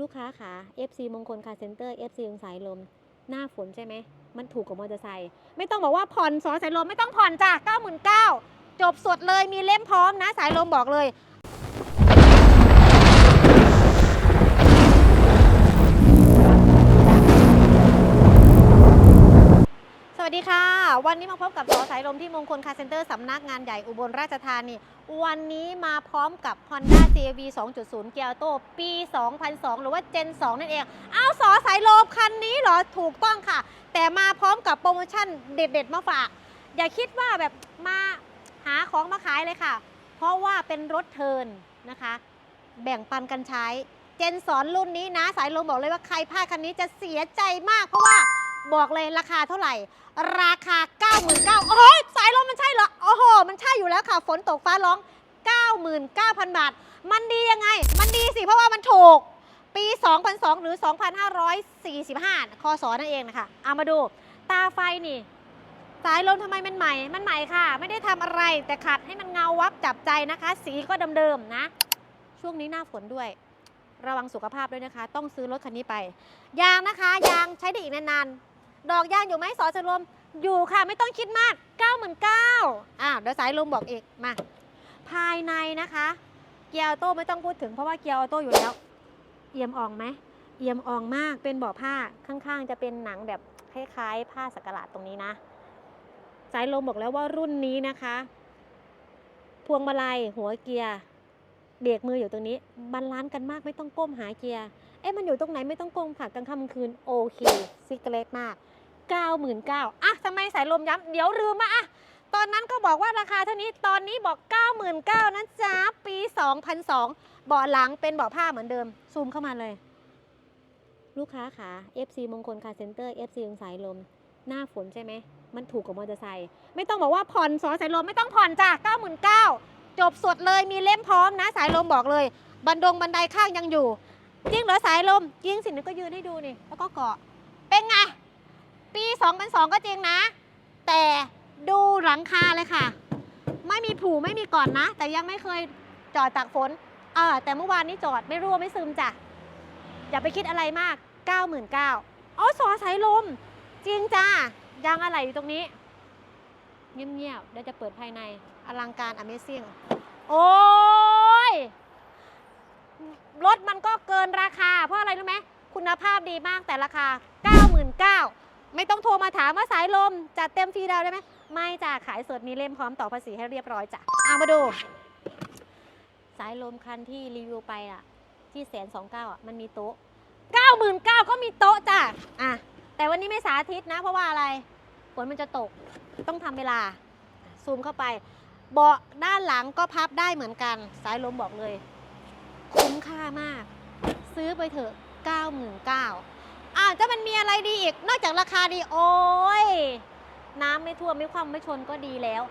ลูกค้าขา FC มงคลคาร์เซ็นเตอร์ FC องสายลม หน้าฝนใช่ไหม มันถูกกว่ามอเตอร์ไซค์ ไม่ต้องบอกว่าผ่อนสอสายลมไม่ต้องผ่อนจ้ะ 99,000จบสดเลยมีเล่มพร้อมนะสายลมบอกเลย ดีค่ะ วันนี้มาพบกับสอสายลมที่มงคลคาร์เซ็นเตอร์สำนักงานใหญ่อุบลราชธานี วันนี้มาพร้อมกับ Honda CRV 2.0 เกียร์โตปี 2002 หรือว่า Gen 2 นั่นเอง เอาสอสายลมคันนี้เหรอ ถูกต้องค่ะ แต่มาพร้อมกับโปรโมชั่นเด็ด ๆ มาฝาก อย่าคิดว่าแบบมาหาของมาขายเลยค่ะ เพราะว่าเป็นรถเทินนะคะ แบ่งปันกันใช้เจนสอนรุ่นนี้นะสายลมบอกเลยว่าใครพลาดคันนี้จะเสียใจมากเพราะว่า บอกเลยราคาเท่าไหร่ ราคา 99,000โอ้โหสายลมมันใช่เหรอ โอ้โห มันใช่อยู่แล้วค่ะ ฝนตกฟ้าร้อง 99,000 บาท มันดียังไง มันดีสิ เพราะว่ามันถูก ปี 2002 หรือ 2545 คศนั่นเองนะคะ เอามาดู ตาไฟนี่ สายลมทำไมมันใหม่ มันใหม่ค่ะ ไม่ได้ทำอะไร แต่ขัดให้มันเงาวับจับใจนะคะ สีก็เดิมๆนะ ช่วงนี้หน้าฝนด้วยระวังสุขภาพด้วยนะคะ ต้องซื้อรถคันนี้ไป ยางนะคะ ยางใช้ได้อีกนานๆ ดอกยางอยู่ไหมสอจะรวมอยู่ค่ะไม่ต้องคิดมาก 99,000อ่าวเดี๋ยวสายลมบอกอีกมา ภายในนะคะ เกียร์ออโต้ไม่ต้องพูดถึงเพราะว่าเกียร์ออโต้อยู่แล้ว เอี่ยมอ่องไหมเอี่ยมอ่องมากเป็นบาะผ้าข้างๆ จะเป็นหนังแบบคล้ายๆ ผ้าสักหลาดตรงนี้นะ สายลมบอกแล้วว่ารุ่นนี้นะคะ พวงมาลัยหัวเกียร์เบรกมืออยู่ตรงนี้บาลานซ์กันมากไม่ต้องก้มหาเกียร์เอ๊ะมันอยู่ตรงไหนไม่ต้องก้มค่ะกลางค่ำกลางคืนโอเคซิกเล็กมาก 99,000อะทำไมสายลมย้ำเดี๋ยวลืมมาอะตอนนั้นก็บอกว่าราคาเท่านี้ตอนนี้บอก 99,000นะจ๊ะปี 2002เบาะหลังเป็นเบาะผ้าเหมือนเดิม ซูมเข้ามาเลย ลูกค้าขา FC มงคลคาร์เซ็นเตอร์ FC องสายลม หน้าฝนใช่ไหม มันถูกกับมอเตอร์ไซค์ไม่ต้องบอกว่าผ่อนสอสายลมไม่ต้องผ่อนจ้ะ99,000จบสดเลยมีเล่มพร้อมนะสายลมบอกเลย บันดงบันไดข้างยังอยู่จริงเหรอสายลมจริงสินี่ก็ยืนให้ดูนี่แล้วก็เกาะเป็นไง ปี 2002 ก็จริงนะ แต่ดูหลังคาเลยค่ะ ไม่มีผูไม่มีก่อนนะ แต่ยังไม่เคยจอดตากฝนเออแต่เมื่อวานนี้จอดไม่รั่วไม่ซึมจ้ะ อย่าไปคิดอะไรมาก 99,000อ๋อสอสายลม จริงจ้ายางอะไรอยู่ตรงนี้ เงียบๆเดี๋ยวจะเปิดภายในอลังการ Amazing โอ้ยรถมันก็เกินราคา เพราะอะไรรู้ไหมคุณภาพดีมากแต่ราคา 99,000 ไม่ต้องโทรมาถามว่าสายลมจัดเต็มฟรีดาวได้ไหมไม่จ้ะขายสดมีเล่มพร้อมต่อภาษีให้เรียบร้อยจ้ะเอามาดู สายลมคันที่รีวิวไปอะที่แสนสองเก้าอะมันมีโต๊ะ99,000ก็มีโต๊ะจ้ะอะแต่วันนี้ไม่สาธิตนะ เพราะว่าอะไรฝนมันจะตกต้องทำเวลา ซูมเข้าไป เบาะด้านหลังก็พับได้เหมือนกัน สายลมบอกเลย คุ้มค่ามาก ซื้อไปเถอะ 99,000 อะจะมันมีอะไรดีอีก นอกจากราคาดีโอ้ยน้ำไม่ท่วมไม่คว่ำไม่ชนก็ดีแล้ว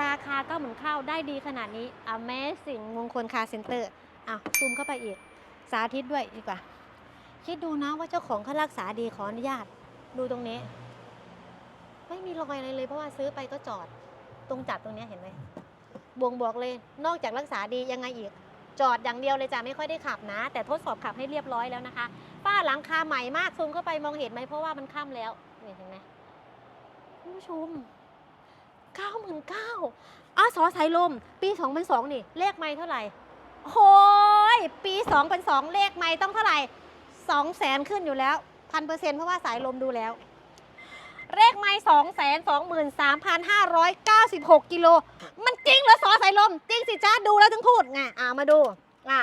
ราคาก็เหมือนข้าวได้ดีขนาดนี้ Amazing มงคลคาร์เซ็นเตอร์อะซูมเข้าไปอีก สาธิตด้วยดีกว่า คิดดูนะว่าเจ้าของเขารักษาดีขออนุญาต ดูตรงนี้ ไม่มีรอยอะไรเลยเพราะว่าซื้อไปก็จอด ตรงจับตรงนี้เห็นไหมบ่งบอกเลย นอกจากรักษาดียังไงอีก จอดอย่างเดียวเลยจ้ะไม่ค่อยได้ขับนะ แต่ทดสอบขับให้เรียบร้อยแล้วนะคะ ป้าหลังคาใหม่มากซูมเข้าไปมองเห็นไหมเพราะว่ามันค่ำแล้วนี่เห็นไหมผู้ชมเก้าหมื่นเก้าอ้าสอสายลม ปีสองพันสองนี่ เลขไม่เท่าไหร่โอ้ยปีสองพันสองเลขไม่ต้องเท่าไหร่สองแสนขึ้นอยู่แล้วพันเปอร์เซ็นต์เพราะว่าสายลมดูแล้ว เลขไม่สองแสนสองหมื่นสามพันห้าร้อยเก้าสิบหกกิโล มันจริงเหรอสอสายลม จริง จ้าดูแล้วถึงพูดไงอ่ามาดูอ่า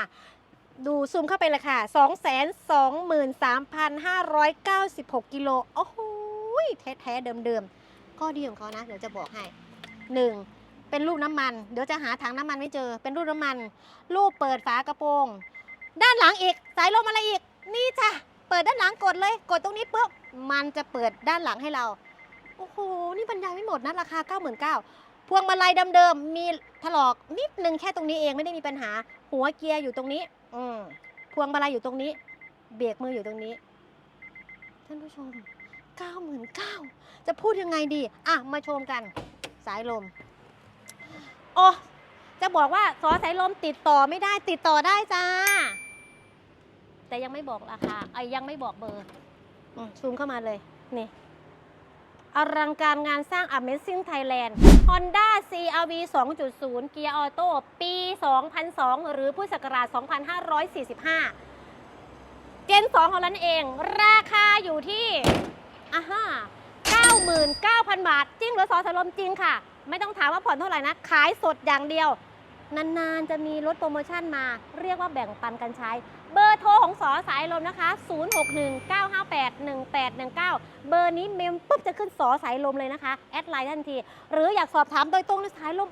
ดูซูมเข้าไปเลยค่ะสองแสนสองหมื่นสามพันห้าร้อยเก้าสิบหกกิโล โอ้โหแท้แท้ๆเดิมๆ ข้อดีของเขานะ เดี๋ยวจะบอกให้หนึ่งเป็นรูปน้ำมัน เดี๋ยวจะหาถังน้ำมันไม่เจอ เป็นรูปน้ำมันรูปเปิดฝากระโปรง ด้านหลังอีก สายลมอะไรอีก นี่จ้ะ เปิดด้านหลังกดเลย กดตรงนี้ปุ๊บ มันจะเปิดด้านหลังให้เรา โอ้โห นี่บรรยายไม่หมดนะ ราคา 99,000 พวงมาลัยเดิมๆมีถลอกนิดนึงแค่ตรงนี้เองไม่ได้มีปัญหา หัวเกียร์อยู่ตรงนี้ อืมพวงมาลัยอยู่ตรงนี้ เบรกมืออยู่ตรงนี้ ท่านผู้ชม99,000จะพูดยังไงดี อะ มาชมกัน สายลม โอ้จะบอกว่าสอสายลมติดต่อไม่ได้ติดต่อได้จ้า แต่ยังไม่บอกราคาไอ้ยยังไม่บอกเบอร์อืมซูมเข้ามาเลย นี่ อลังการงานสร้าง Amazing Thailand Honda CRV 2.0 เกียร์ออโต้ปี 2002 หรือพุทธศักราช 2545 เจน 2 ของเรานั่นเอง ราคาอยู่ที่อ่าฮะ99,000 บาท จริงหรือสอสลมจริงค่ะ ไม่ต้องถามว่าผ่อนเท่าไหร่นะ ขายสดอย่างเดียว นาน ๆ จะมีลดโปรโมชั่นมา เรียกว่าแบ่งปันกันใช้ เบอร์โทรของสอสายลมนะคะ 0619581819 เบอร์นี้เมมปุ๊บจะขึ้นสอสายลมเลยนะคะ แอดไลน์ทันที หรืออยากสอบถามโดยตรงในสายลม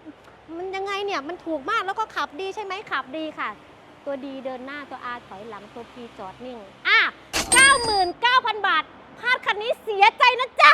มันยังไงเนี่ย มันถูกมากแล้วก็ขับดีใช่ไหมขับดีค่ะ ตัวดีเดินหน้าตัว R ถอยหลังตัว P จอดนิ่ง อะ 99,000 บาทพลาดคันนี้เสียใจนะจ๊ะ